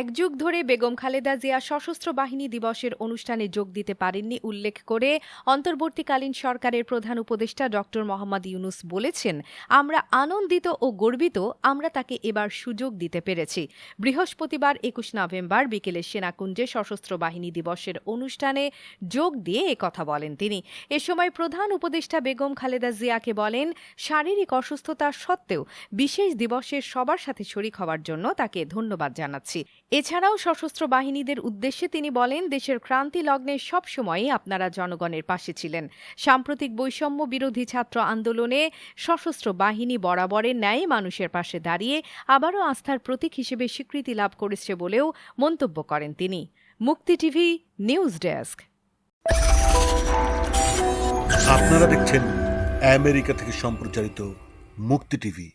এক যুগ ধরে বেগম খালেদা জিয়া সশস্ত্র বাহিনী দিবসের অনুষ্ঠানে যোগ দিতে পারেননি উল্লেখ করে অন্তর্বর্তীকালীন সরকারের প্রধান উপদেষ্টা ড মোহাম্মদ ইউনুস বলেছেন, আমরা আনন্দিত ও গর্বিত, আমরা তাকে এবার সুযোগ দিতে পেরেছি। বৃহস্পতিবার একুশ নভেম্বর বিকেলে সেনাকুঞ্জে সশস্ত্র বাহিনী দিবসের অনুষ্ঠানে যোগ দিয়ে কথা বলেন তিনি। এ সময় প্রধান উপদেষ্টা বেগম খালেদা জিয়াকে বলেন, শারীরিক অসুস্থতা সত্ত্বেও বিশেষ দিবসের সবার সাথে শরিক হওয়ার জন্য তাকে ধন্যবাদ জানাচ্ছি। এছাড়াও সশস্ত্র বাহিনীদের উদ্দেশ্যে তিনি বলেন, দেশের ক্রান্তি লগ্নে সবসময়ই আপনারা জনগণের পাশে ছিলেন। সাম্প্রতিক বৈষম্য বিরোধী ছাত্র আন্দোলনে সশস্ত্র বাহিনী বরাবরের ন্যায় মানুষের পাশে দাঁড়িয়ে আবারও আস্থার প্রতীক হিসেবে স্বীকৃতি লাভ করেছে বলেও মন্তব্য করেন তিনি। মুক্তি টিভি, নিউজ ডেস্ক। আপনারা দেখছেন আমেরিকা থেকে সম্প্রচারিত মুক্তি টিভি।